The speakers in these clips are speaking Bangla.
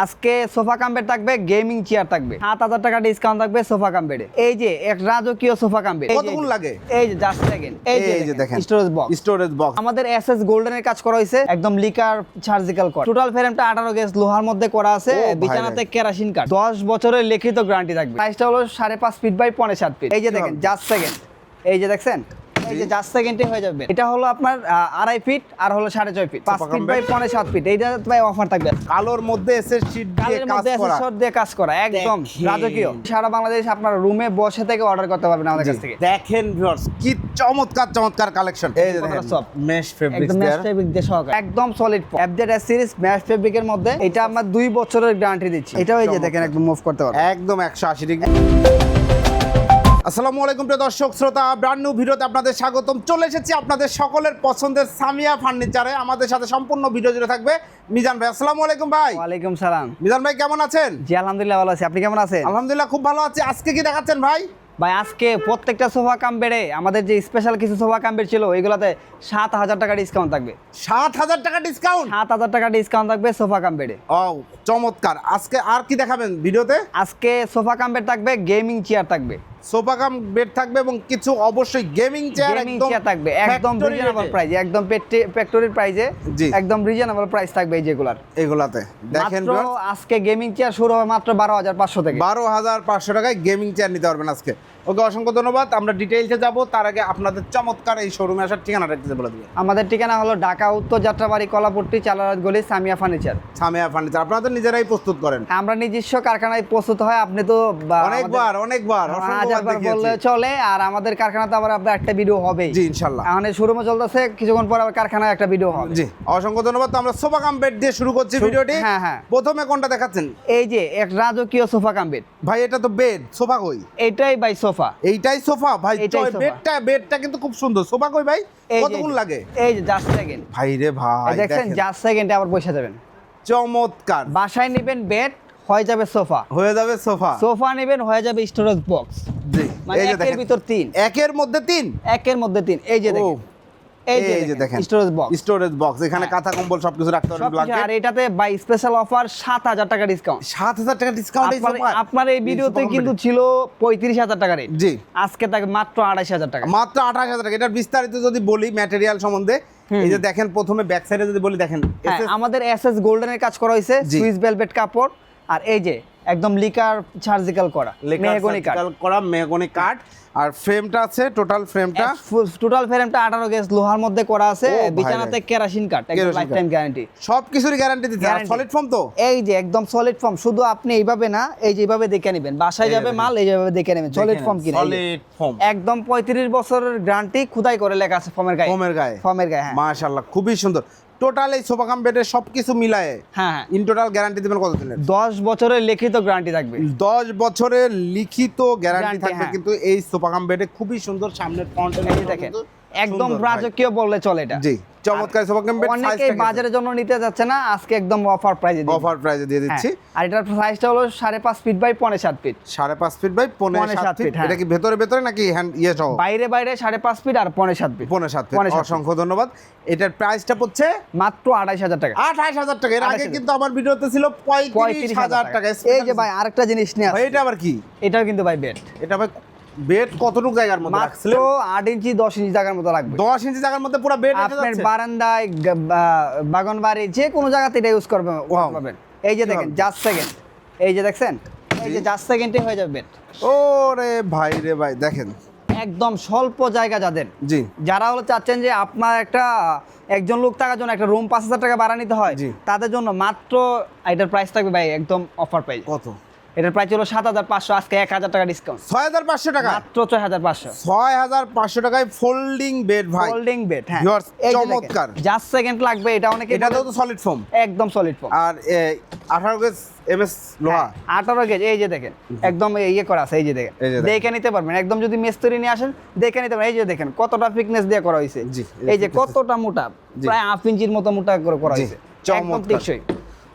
আজকে সোফা কাম্পের থাকবে গেমিং চেয়ার থাকবে। সাত হাজার টাকা ডিসকাউন্ট থাকবে সোফা কাম্পেরে এই যে এক রাজকীয় সোফা কাম্পের কতক্ষণ লাগে? এই যে জাস্ট সেকেন্ড এই যে দেখেন স্টোরেজ বক্স স্টোরেজ বক্স আমাদের এসএস গোল্ডেন এর কাজ করা হয়েছে একদম লিকার সার্জিক্যাল করা টোটাল ফ্রেমটা 18 গেজ লোহার মধ্যে করা আছে বিছানাতে কেরাসিন কাঠ। 10 বছরের লিখিত গ্যারান্টি থাকবে। প্রাইসটা হলো 5.5 ফিট বাই 5.5 ফিট এই যে দেখেন জাস্ট সেকেন্ড এই যে দেখছেন? এই যে জাস্ট সেকেন্ডে হয়ে যাবে। এটা হলো আপনার আড়াই ফিট আর হলো সাড়ে ছয় ফিট পাঁচ ফিট বাই পনেরো সাত ফিট এইটা ভাই অফার থাকবে। কালোর মধ্যে এসে শীট দিয়ে কাজ করা। অ্যাসেসর দিয়ে কাজ করা। একদম রাজকীয়। সারা বাংলাদেশ আপনার রুমে বসে থেকে অর্ডার করতে পারবেন আমাদের কাছ থেকে। দেখেন ভিউয়ার্স কি চমৎকার চমৎকার কালেকশন এই দেখেন। মেশ একদম ফেব্রিক দিয়ে সহকারে। একদম সলিড এফজেড সিরিজ ম্যাশ ফেব্রিকের মধ্যে। এটা আমরা দুই বছরের গ্যারান্টি দিচ্ছি। এটাও এই যে দেখেন একদম মুভ করতে পারবেন। একদম একশো আশি ডিগ্রি আসসালামু আলাইকুম প্রিয় দর্শক শ্রোতা ব্র্যান্ড নিউ ভিডিওতে আপনাদের স্বাগতম। চলে এসেছি আপনাদের সকলের পছন্দের সামিয়া ফার্নিচারে আমাদের সাথে সম্পূর্ণ ভিডিও জুড়ে থাকবে মিজান ভাই। আসসালামু আলাইকুম ভাই। ওয়ালাইকুম সালাম। মিজান ভাই কেমন আছেন? জি আলহামদুলিল্লাহ ভালো আছি। আপনি কেমন আছেন? আলহামদুলিল্লাহ খুব ভালো আছি। আজকে কি দেখাচ্ছেন ভাই? ভাই আজকে প্রত্যেকটা সোফা কাম বেড়ে আমাদের যে স্পেশাল কিছু সোফা কাম বেড ছিল ওইগুলোতে সাত হাজার টাকা ডিসকাউন্ট থাকবে। সাত হাজার টাকা ডিসকাউন্ট সাত হাজার টাকা ডিসকাউন্ট থাকবে সোফা কাম বেডে। ও চমৎকার। আজকে আর কি দেখাবেন ভিডিওতে? আজকে সোফা কাম বেড থাকবে গেমিং চেয়ার থাকবে। সোফা কাম বেড থাকবে এবং কিছু অবশ্যই গেমিং চেয়ার একদম থাকবে একদম রিজনেবল প্রাইস একদম ফ্যাক্টরির প্রাইসে একদম রিজনেবল প্রাইস থাকবে এই যেগুলার। এগুলাতে। দেখেন আজকে গেমিং চেয়ার শুরু হবে মাত্র বারো হাজার পাঁচশো থেকে। বারো হাজার পাঁচশো টাকায় গেমিং চেয়ার নিতে পারবেন আজকে। ওকে অসংখ্য ধন্যবাদ। আমরা ডিটেইলসে যাব। তার আগে আপনাদের চমৎকার এই শোরুমে আসার ঠিকানাটা একটু বলে দিবেন। আমাদের ঠিকানা হলো ঢাকা উত্তর যাত্রাবাড়ি কলাপট্টি চালারাত গলি সামিয়া ফার্নিচার। সামিয়া ফার্নিচার। আপনারা তো নিজেরাই প্রস্তুত করেন। আমরা নিজস্ব কারখানায় প্রস্তুত হয় আপনি তো অনেকবার অনেকবার বললে চলে আর আমাদের কারখানাতে আবার একটা ভিডিও হবে। জি ইনশাল্লাহ। এখন শোরুমে চলতেছে কিছুক্ষণ পর আবার কারখানায় একটা ভিডিও হবে। জি। অসংখ্য ধন্যবাদ। তো আমরা সোফা কাম বেড দিয়ে শুরু করছি ভিডিওটি। হ্যাঁ, হ্যাঁ। প্রথমে কোনটা দেখাচ্ছেন? এই যে এক রাজকীয় সোফা ভাই এটা তো বেড সোফা কই? এইটাই বাই সোফা। এইটাই সোফা? ভাই বেডটা বেডটা কিন্তু খুব সুন্দর। সোফা কই ভাই? কতক্ষণ লাগে? এই যে জাস্ট সেকেন্ড ভাই রে ভাই দেখেন। জাস্ট সেকেন্ডে আবার বসে যাবেন। চমৎকার। বাসায় নেবেন বেড হয়ে যাবে সোফা। হয়ে যাবে সোফা। সোফা নেবেন হয়ে যাবে স্টোরেজ বক্স মানে একের ভিতর তিন। একের মধ্যে তিন? একের মধ্যে তিন। এই যে দেখেন। এই যে দেখেন। স্টোরেজ বক্স স্টোরেজ বক্স এখানে হ্যাঁ। কাঁথা কম্বল সবকিছু রাখতে পারবেন আর এটাতে বাই স্পেশাল অফার সাত হাজার টাকা ডিসকাউন্ট সাত হাজার টাকা ডিসকাউন্ট এই আপনার এই ভিডিওতে কিন্তু ছিল পঁয়ত্রিশ হাজার টাকা রেট জি। আজকে থাকে মাত্র আড়াইশ হাজার টাকা। মাত্র আঠাশ হাজার টাকা। এটার বিস্তারিত যদি বলি ম্যাটেরিয়াল সম্বন্ধে এই যে দেখেন প্রথমে ব্যাক সাইডে যদি বলি দেখেন হ্যাঁ আমাদের এসএস গোল্ডেনের কাজ করা হয়েছে। সুইস ভেলভেট কাপড়। আর এই যে একদম লিকার সার্জিক্যাল করা মেহগনি কাঠ। করা মেহগনি কাঠ। আর ফ্রেমটা আছে টোটাল ফ্রেমটা টোটাল ফ্রেমটা আঠারো গেজ লোহার মধ্যে করা আছে বিছানাতে কেরাসিন কাঠ একদম লাইফ টাইম গ্যারান্টি সব কিছুরই গ্যারান্টি দিতে Guarantee। সলিড ফর্ম তো? এই যে একদম সলিড ফর্ম শুধু আপনি এইভাবে না এই যে এইভাবে দেখে নেবেন। বাসায় এই যাবে। মাল এইভাবে দেখে নেবেন। সলিড ফর্ম কিনা। এই সলিড ফর্ম একদম পঁয়ত্রিশ বছরের গ্যারান্টি খোদাই করে লেখা আছে ফর্মের গায়ে। ফর্মের গায়ে। ফর্মের গায়ে হ্যাঁ। মাশাআল্লাহ খুবই সুন্দর। টোটাল এই সোফা কাম বেডের সবকিছু মিলায়ে হ্যাঁ ইন টোটাল গ্যারান্টি দিবেন কত দিনের? দশ বছরের লিখিত গ্যারান্টি থাকবে। দশ বছরের লিখিত গ্যারান্টি থাকবে হ্যাঁ। কিন্তু এই সোফা কাম বেডে খুবই সুন্দর সামনের ফ্রন্ট দেখেন একদম রাজকীয় বললে চলে এটা। জি। চমৎকার সোফা কাম বেড অনেকেই বাজারের জন্য নিতে যাচ্ছে না আজকে একদম অফার প্রাইজে অফার প্রাইসে দিয়ে দিচ্ছি। আর এটার সাইজটা হলো সাড়ে পাঁচ ফিট বাই পনেরো সাত ফিট সাড়ে পাঁচ ফিট বাই পনেরো পৌনে সাত সাত ফিট হ্যাঁ। এটা কি ভেতরে ভেতরে নাকি হ্যান্ড ইয়ে সহ? বাইরে বাইরে সাড়ে পাঁচ ফিট আর পনেরো সাত ফিট পনেরো সাত ফিট। অসংখ্য ধন্যবাদ। এটার প্রাইসটা পড়ছে? মাত্র আড়াইশ হাজার টাকা। আঠাশ হাজার টাকা। এর আগে কিন্তু আমার ভিডিওতে ছিল পঁয়ত্রিশ পঁয়ত্রিশ হাজার টাকা। এই যে ভাই আরেকটা জিনিস নিয়ে এটা আবার কি? এটাও কিন্তু ভাই বেড এটা ভাই বেড কতটুকু জায়গার মধ্যে মাত্র আট ইঞ্চি দশ ইঞ্চি জায়গার মতো লাগবে। দশ ইঞ্চি জায়গার মধ্যে পুরো বেড আপনার বারান্দায় গা- বাগান বাড়ি যে কোনো জায়গাতে এটা ইউজ করবেন. পাবেন এই যে দেখেন? জাস্ট সেকেন্ড এই যে দেখছেন? এই যে জাস্ট সেকেন্ডে হয়ে যাবে বেড ওরে ভাই রে ভাই দেখেন। একদম স্বল্প জায়গা যাদের। জি। যারা হলো চাচ্ছেন যে আপনার একটা একজন লোক থাকার জন্য একটা রুম পাঁচ হাজার টাকা ভাড়া নিতে হয়। তাদের জন্য মাত্র এটার প্রাইস থাকবে ভাই একদম অফার প্রাইস কত? এটার প্রাইস হলো সাত হাজার পাঁচশো আজকে এক হাজার টাকা ডিসকাউন্ট ছয় হাজার পাঁচশো টাকা? মাত্র ছয় হাজার পাঁচশো। ছয় হাজার পাঁচশো টাকায় ফোল্ডিং বেড ভাই। ফোল্ডিং বেড হ্যাঁ। চমৎকার। জাস্ট সেকেন্ড লাগবে এটা অনেকে এটাতেও তো সলিড ফর্ম একদম সলিড ফোম আর আঠারো গেজ এমএস লোহা। আঠারো গেজ এই যে দেখেন একদম ইয়ে করা আছে এই যে দেখেন। দেখে নিতে পারবেন একদম যদি মিস্ত্রি নিয়ে আসেন দেখে নিতে পারবেন এই যে দেখেন কতটা ফিটনেস দিয়ে করা হয়েছে। জি, এই যে কতটা মোটা। প্রায় হাফ ইঞ্চির মতো মোটা করে করা হয়েছে। একদম চমৎকার। টেকসই।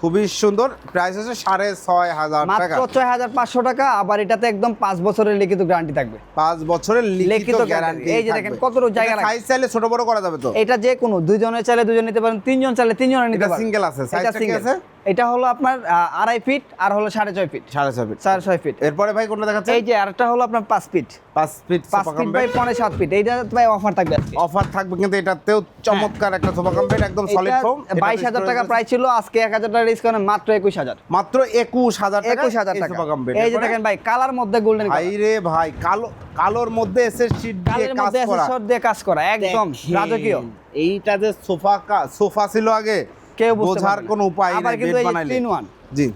খুবই সুন্দর। প্রাইস হচ্ছে সাড়ে ছয় হাজার টাকা। মাত্র ছয় হাজার পাঁচশো টাকা আবার এটাতে একদম পাঁচ বছরের লিখিত গ্যারান্টি থাকবে। পাঁচ বছরের লিখিত গ্যারান্টি এই যে দেখেন কত জায়গা। সাইজ চাইলে ছোট বড় করা যাবে তো? এটা যে কোনো দুইজনে চাইলে দুজন নিতে পারেন তিনজন চাইলে তিনজন নিতে পারেন। সিঙ্গেল আছে, single। আছে? এটা হলো আপনার আড়াই ফিট আর হলো সাড়ে ছয় ফিট। সাড়ে ছয় ফিট। সাড়ে ছয় ফিট। এরপরে ভাই কোনটা দেখাচ্ছে এই যে আরেকটা হলো আপনার পাঁচ ফিট। পাঁচ ফিট পাঁচ ফিট বাই পনেরো সাত ফিট। এইটা ভাই অফার থাকবে অফার থাকবে কিন্তু এটাতেও চমৎকার একটা সোফা কম বেড একদম সলিড ফোম বাইশ হাজার টাকা প্রাইস ছিল আজকে এক হাজার টাকা ডিসকাউন্ট মাত্র একুশ হাজার। মাত্র একুশ হাজার টাকা একুশ হাজার টাকা। সোফা কম বেড এই যে দেখেন ভাই কালার মধ্যে গোল্ডেন ভাই রে ভাই কালো কালোর মধ্যে এসে শীট দিয়ে কাজ করা। দিয়ে কাজ করা একদম রাজকীয়। এইটা যে সোফা সোফা ছিল আগে কেউ বোঝার কোনো উপায় নাই কিন্তু এই তিন ওয়ান জি।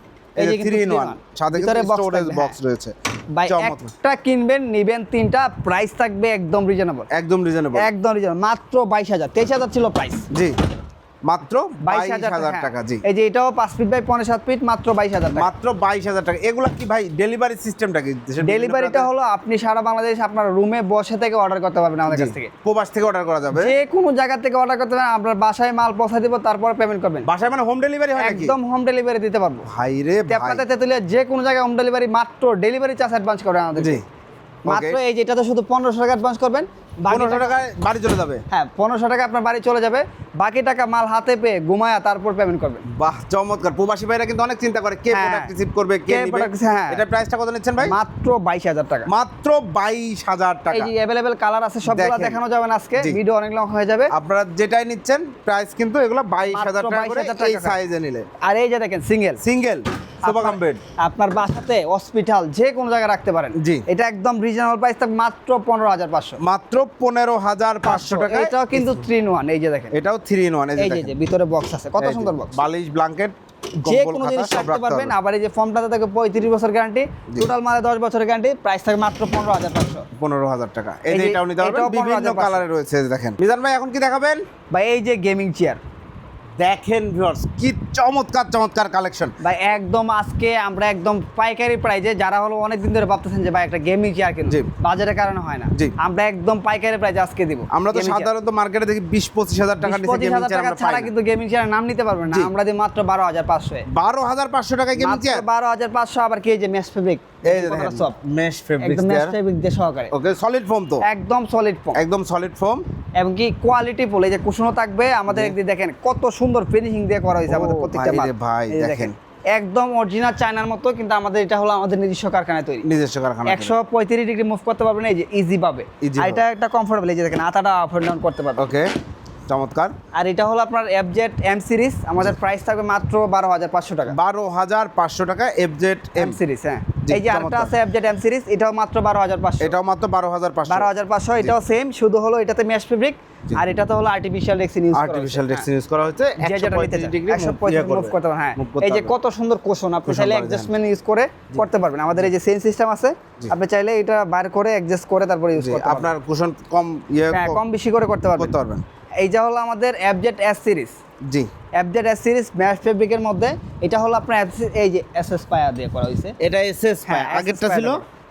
এই যে 3 ইন 1 সাথে ভিতরে স্টোরেজ বক্স। রয়েছে। ভাই একটা কিনবেন নিবেন তিনটা প্রাইস থাকবে একদম রিজনেবল একদম রিজনেবল একদম রিজনেবল মাত্র বাইশ হাজার। তেইশ হাজার ছিল প্রাইস জি। মাত্র বাইশ হাজার টাকা জি। এই যে এটাও পাঁচ ফিট বাই পনেরো সাত ফিট মাত্র বাইশ হাজার টাকা। মাত্র বাইশ হাজার টাকা। এগুলা কি ভাই ডেলিভারি সিস্টেমটা কি? ডেলিভারিটা হলো আপনি সারা বাংলাদেশ আপনার রুমে বসে থেকে অর্ডার করতে পারবেন আমাদের কাছ থেকে। প্রবাস থেকে অর্ডার করা যাবে? যে কোনো জায়গা থেকে অর্ডার করতে পারেন আপনার বাসায় মাল পৌঁছে দিব তারপর পেমেন্ট করবেন। বাসায় মানে হোম ডেলিভারি হয় একদম হোম ডেলিভারি দিতে পারব। ভাই। রে আপনাদের তেতুলিয়া যে কোনো জায়গায় হোম ডেলিভারি মাত্র ডেলিভারি চার্জ অ্যাডভান্স করে আমাদের জি। মাত্র এই যেটাতে শুধু পনেরোশো টাকা অ্যাডভান্স করবেন পনেরোশো টাকা- টাকায় বাড়ি চলে যাবে। হ্যাঁ পনেরোশো টাকা আপনার বাড়ি চলে যাবে। বাকি টাকা মাল হাতে পেয়ে ঘুমায়া তারপর পেমেন্ট করবেন বাহ চমৎকার। প্রবাসী ভাইরা কিন্তু অনেক চিন্তা করে কে হ্যাঁ। প্রোডাক্ট রিসিভ করবে কে নিবে? হ্যাঁ। এটা প্রাইসটা কত নিচ্ছেন ভাই? মাত্র বাইশ হাজার টাকা। মাত্র বাইশ হাজার এই টাকা যে অ্যাভেলেবেল কালার আছে সবগুলো দেখানো। যাবে না আজকে। ভিডিও অনেক লং হয়ে যাবে। আপনারা যেটাই নিচ্ছেন প্রাইস কিন্তু এগুলো বাইশ হাজার টাকা করে এই সাইজে নিলে। আর এই যে দেখেন single single sofa cum bed আপনার বাসাতে হসপিটাল যে কোনো জায়গায় রাখতে পারেন। জি। এটা একদম রিজনেবল প্রাইস থাকবে মাত্র পনেরো হাজার পাঁচশো। মাত্র পনেরো হাজার পাঁচশো টাকা এটাও কিন্তু থ্রি ইন ওয়ান এই যে দেখেন। এটাও থ্রি ইন ওয়ান এই যে ভিতরে বক্স আছে। কত সুন্দর বক্স বালিশ ব্ল্যাঙ্কেট যে কোনো জিনিস রাখতে পারবেন। আবার এই যে ফর্মটাতে থাকে পঁয়ত্রিশ বছর গ্যারান্টি টোটাল মানে দশ বছরের গ্যারান্টি প্রাইস থাকে মাত্র পনেরো হাজার পাঁচশো। পনেরো হাজার টাকা। এই যে এটাও নিতে পারবেন। বিভিন্ন কালারে রয়েছে দেখেন। মিজান ভাই এখন কি দেখাবেন? বা এই যে গেমিং চেয়ার দেখেন ভিউয়ার্স কি চমৎকার চমৎকার কালেকশন ভাই একদম আজকে আমরা একদম পাইকারি প্রাইজে যারা হলো অনেক দিন ধরে ভাবতেছেন যে ভাই একটা গেমিং চেয়ার কিনবো। জি। বাজারের কারণে হয় না। আমরা একদম পাইকারি প্রাইজে আজকে দিব আমরা তো সাধারণত মার্কেটে দেখি বিশ পঁচিশ হাজার টাকা নিচে 20-25 গেমিং হাজার চেয়ার টাকা আমরা ছাড়া কিন্তু গেমিং চেয়ার নাম নিতে পারবেন না। আমরা দিই মাত্র বারো হাজার পাঁচশো। বারো হাজার পাঁচশো টাকায় গেমিং চেয়ার বারো হাজার পাঁচশো আবার কি এই যে মেস ফেব্রিক মেশ একদম মেস ফেব্রিক দিয়ে সহকারে। ওকে সলিড ফোম তো? একদম সলিড ফর্ম একদম সলিড ফোম এবং কি কোয়ালিটি ফুল এই যে কুশনও থাকবে। আমাদের একদিন দেখেন কত সুন্দর ফিনিশিং দিয়ে করা হয়েছে আমাদের প্রত্যেকটা ভাই দেখেন। একদম অরিজিনাল চায়নার মতো কিন্তু আমাদের এটা হলো আমাদের নিজস্ব কারখানায় তৈরি। নিজস্ব কারখানা একশো পঁয়ত্রিশ ডিগ্রি মুভ করতে পারবেন এই যে ইজি পাবে আর এটা একটা কমফোর্টেবল এই যে দেখেন আতাটা আপ ডাউন করতে পারবে ওকে চমৎকার। আর এটা হলো আপনার এফজেড এম সিরিজ আমাদের প্রাইস থাকবে মাত্র বারো হাজার পাঁচশো টাকা। বারো হাজার পাঁচশো টাকা এফজেড এম সিরিজ হ্যাঁ। এই যে আরেকটা আছে এফজেড এম সিরিজ এটাও মাত্র বারো হাজার পাঁচশো। এটাও মাত্র বারো হাজার পাঁচশো। বারো হাজার পাঁচশো এটাও সেম শুধু হলো এটাতে মেশ ফেব্রিক। আর এটাতে হলো artificial rexine use artificial rexine use করা হচ্ছে ডিগ্রি মুভ করতে হ্যাঁ। এই যে কত সুন্দর কোশন আপনি চাইলে অ্যাডজাস্টমেন্ট ইউজ করে করতে পারবেন। আমাদের এই যে সেন সিস্টেম আছে আপনি চাইলে এটা বার করে অ্যাডজাস্ট করে তারপরে ইউজ করতে আপনার কুশন কম ইয়ে হ্যাঁ কম বেশি করে করতে পারবেন। করতে পারবেন। এইটা হলো আমাদের অ্যাবজেট এস সিরিজ জি। অ্যাবজেট এস সিরিজ ম্যাশ ফেব্রিকের মধ্যে। এটা হলো আপনার এই যে এসএস পায়া দিয়ে করা হয়েছে। এটা এসএস হ্যাঁ আগেরটা ছিল?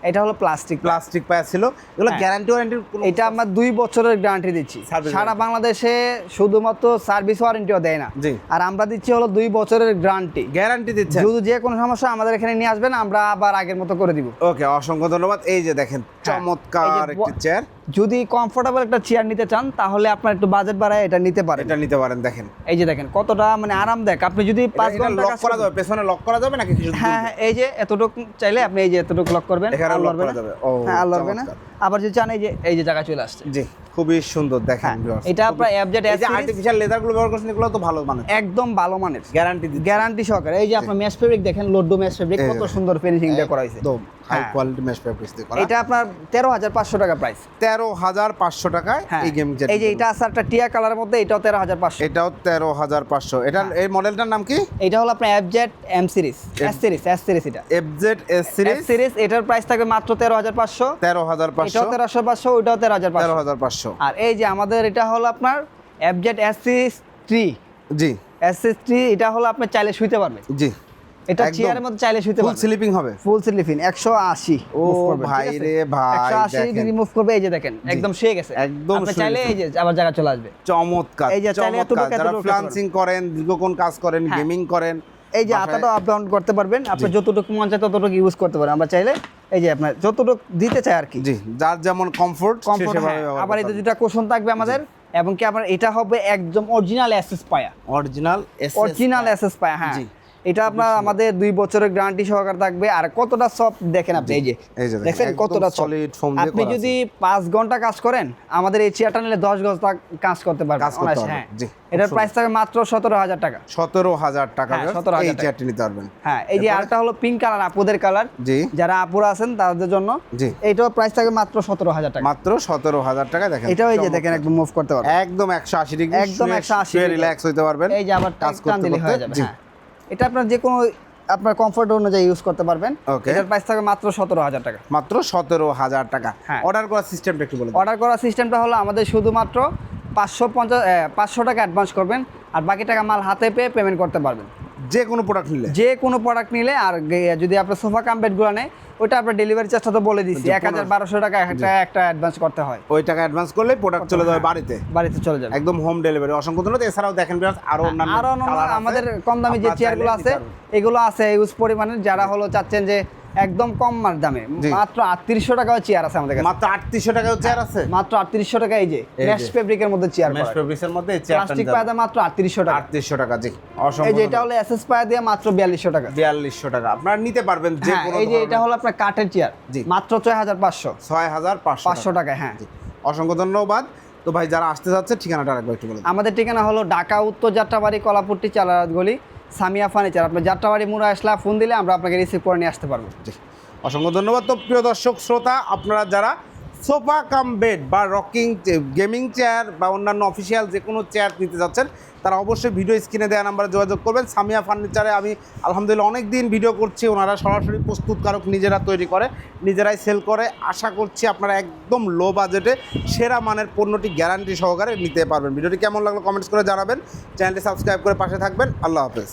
এটা হলো প্লাস্টিক প্লাস্টিক পায়া ছিল। এগুলো। গ্যারান্টি ওয়ারেন্টি এটা আমরা দুই বছরের গ্যারান্টি দিচ্ছি। সারা বাংলাদেশে শুধুমাত্র সার্ভিস ওয়ারেন্টিও দেয় না। আর আমরা দিচ্ছি হলো দুই বছরের গ্যারান্টি গ্যারান্টি দিচ্ছে যদি যে কোনো সমস্যা আমাদের এখানে নিয়ে আসবেন আমরা আবার আগের মতো করে দিব। ওকে অসংখ্য ধন্যবাদ। এই যে দেখেন চমৎকার হ্যাঁ। একটি চেয়ার যদি কমফোর্টেবল একটা চেয়ার নিতে চান তাহলে আপনার একটু বাজেট বাড়ায় এটা নিতে পারেন এটা নিতে পারেন দেখেন এই যে দেখেন কতটা মানে আরামদায়ক আপনি যদি পাঁচ ঘণ্টা লক করা যাবে পেছনে লক করা যাবে নাকি কিছু হ্যাঁ হ্যাঁ, এই যে এতটুকু চাইলে আপনি এই যে এতটুকু লক করবেন আর লড়বে না। যাবে। ও, হ্যাঁ আর লড়বে না। আবার যদি চান এই যে এই যে জায়গা চলে আসছে। জি খুবই সুন্দর দেখেন হ্যাঁ, এটা আপনার FZ এই যে আর্টিফিশিয়াল লেদারগুলো ব্যবহার করছেন এগুলো তো ভালো মানে একদম ভালো মানের। গ্যারান্টি গ্যারান্টি সহকারে। এই যে আপনার ম্যাশ ফেব্রিক দেখেন লোডো ম্যাশ ফেব্রিক কত সুন্দর ফিনিশিং দিয়ে করা হয়েছে। একদম হাই। কোয়ালিটি মেশ ফেব্রিক্স দিয়ে করা। এটা আপনার তেরো হাজার পাঁচশো টাকা প্রাইস তেরো হাজার পাঁচশো টাকায় হ্যাঁ। এই গেম এই যে এটা আছে একটা টিয়া কালারের মধ্যে এটাও তেরো হাজার পাঁচশো। এটাও তেরো হাজার পাঁচশো। এটা হ্যাঁ। এই মডেলটার নাম কি? এটা হলো আপনার FZ M series S series S series এটা। FZ S S series series এটার প্রাইস থাকবে মাত্র তেরো হাজার পাঁচশো তেরো হাজার পাঁচশো এটাও তেরোশো পাঁচশো ওইটাও তেরো হাজার তেরো হাজার পাঁচশো। আর এই যে আমাদের এটা হলো আপনার এফজেড এস থ্রি জি। এস থ্রি এটা হলো আপনি চাইলে শুইতে পারবেন। জি। এটা চেয়ারের মধ্যে চাইলে শুইতে ফুল পারবেন। স্লিপিং হবে। ফুল স্লিপিং একশো আশি ও ভাই রে ভাই, একশো আশি দেখেন। ডিগ্রি মুভ করবে এই যে দেখেন একদম শুয়ে গেছে। একদম আপনি চাইলে এই যে আবার জায়গা চলে আসবে। চমৎকার এই যে চাইলে চমৎকার। যারা এতটুকু করেন দীর্ঘক্ষণ কাজ করেন হ্যাঁ। গেমিং করেন এই যে আটাটা আপ ডাউন করতে পারবেন। আপনি যতটুকু মন চায় ততটুকু ইউজ করতে পারেন। আমরা চাইলে এই যে আপনার যতটুকু দিতে চাই আর কি। জি যার যেমন কমফোর্ট কমফোর্ট আবার এই যে দুটা কোশন থাকবে আমাদের এবং কি আপনার এটা হবে একদম অরিজিনাল অ্যাসেস পায়া। অরিজিনাল অরিজিনাল অ্যাসেস পায়া হ্যাঁ। জি। এটা আপনার আমাদের দুই বছরের গ্যারান্টি সহকারে থাকবে। আর কতটা সফট দেখেন আপনি এই যে দেখেন, কতটা সলিড দিয়ে আপনি যদি পাঁচ ঘণ্টা কাজ করেন আমাদের এই চেয়ারটা নিলে দশ ঘণ্টা কাজ করতে পারবেন কাজ করতে হ্যাঁ। জি, এটার প্রাইস থাকবে মাত্র সতেরো হাজার টাকা। সতেরো হাজার টাকা হ্যাঁ, viewers, 17,000 এই টাকা। চেয়ারটি নিতে পারবেন। হ্যাঁ এই যে? আরেকটা হলো পিঙ্ক কালার আপুদের কালার জি। যারা আপুরা আছেন তাদের জন্য জি। এইটাও প্রাইস থাকবে মাত্র সতেরো হাজার টাকা। মাত্র সতেরো হাজার টাকা দেখেন। এটাও এই যে দেখেন একদম মুভ করতে পারবেন। একদম একশো আশি ডিগ্রি একদম 180 degree। রিল্যাক্স হইতে পারবেন। এই যে আবার কাজ করতে হয়ে যাবে হ্যাঁ। এটা আপনার যে কোনো আপনার কমফোর্ট অনুযায়ী ইউজ করতে পারবেন। ওকে এটার প্রাইস থাকবে মাত্র সতেরো হাজার টাকা। মাত্র সতেরো হাজার টাকা। হ্যাঁ। অর্ডার করার সিস্টেমটা একটু বলুন অর্ডার করার সিস্টেমটা হলো আমাদের শুধুমাত্র পাঁচশো পঞ্চাশ পাঁচশো টাকা অ্যাডভান্স করবেন আর বাকি টাকা মাল হাতে পেয়ে পেমেন্ট করতে পারবেন। যে কোনো প্রোডাক্ট নিলে। যে কোনো প্রোডাক্ট নিলে আর যদি আপনার সোফা কাম বেডগুলো নেয় ওইটা আপনার ডেলিভারি চার্জটা তো বলে দিচ্ছি এক হাজার বারোশো টাকা একটা একটা অ্যাডভান্স করতে হয়। ওই টাকা অ্যাডভান্স করলে প্রোডাক্ট চলে যাবে। বাড়িতে। বাড়িতে চলে যাবে। একদম হোম ডেলিভারি অসংখ্য ধন্যবাদ। এছাড়াও দেখেন আরও অন্যান্য আর। আমাদের কম দামি যে চেয়ারগুলো আছে এগুলো আছে ইউজ পরিমাণে যারা হলো চাচ্ছেন যে একদম কম মার দামে। মাত্র আটত্রিশশো টাকাও চেয়ার আছে আমাদের কাছে। মাত্র আটত্রিশশো টাকাও চেয়ার আছে? মাত্র আটত্রিশশো টাকা এই যে ম্যাশ ফেব্রিকের মধ্যে চেয়ার মেশ ফেব্রিক্সের মধ্যে এই চেয়ারটা প্লাস্টিক পায়দা মাত্র আটত্রিশশো টাকা। আটত্রিশশো টাকা জি। এই যে এটা হলো এসএস পায়া দিয়ে মাত্র বিয়াল্লিশশো টাকা। বিয়াল্লিশশো টাকা। আপনারা নিতে পারবেন যে হ্যাঁ এই যে এটা হলো আপনার কাঠের চেয়ার জি। মাত্র ছয় হাজার পাঁচশো। ছয় হাজার পাঁচশো টাকা। হ্যাঁ। জি। অসংখ্য ধন্যবাদ। তো ভাই যারা আসতে যাচ্ছে ঠিকানাটা আরেকবার একটু বলে আমাদের ঠিকানা হলো ঢাকা উত্তর যাত্রাবাড়ি কলাপুরটি চালারাত গলি। সামিয়া ফার্নিচার আপনার যাত্রাবাড়ি মুড়া আসলে, ফোন দিলে আমরা আপনাকে রিসিভ করে নিয়ে আসতে পারব। অসংখ্য ধন্যবাদ। তো প্রিয় দর্শক, শ্রোতা, আপনারা যারা সোফা কাম বেড বা রকিং গেমিং চেয়ার বা অন্যান্য অফিসিয়াল যে কোনো চেয়ার নিতে যাচ্ছেন, তারা অবশ্যই ভিডিও স্ক্রিনে দেওয়া নাম্বারে যোগাযোগ করবেন। সামিয়া ফার্নিচারে আমি আলহামদুলিল্লাহ অনেক দিন ভিডিও করছি, ওনারা সরাসরি প্রস্তুতকারক নিজেরা তৈরি করে, নিজেরাই সেল করে। আশা করছি আপনারা একদম লো বাজেটে সেরা মানের পণ্যটি গ্যারান্টি সহকারে নিতে পারবেন। ভিডিওটি কেমন লাগল কমেন্টস করে জানাবেন। চ্যানেলটি সাবস্ক্রাইব করে পাশে থাকবেন। আল্লাহ হাফেজ।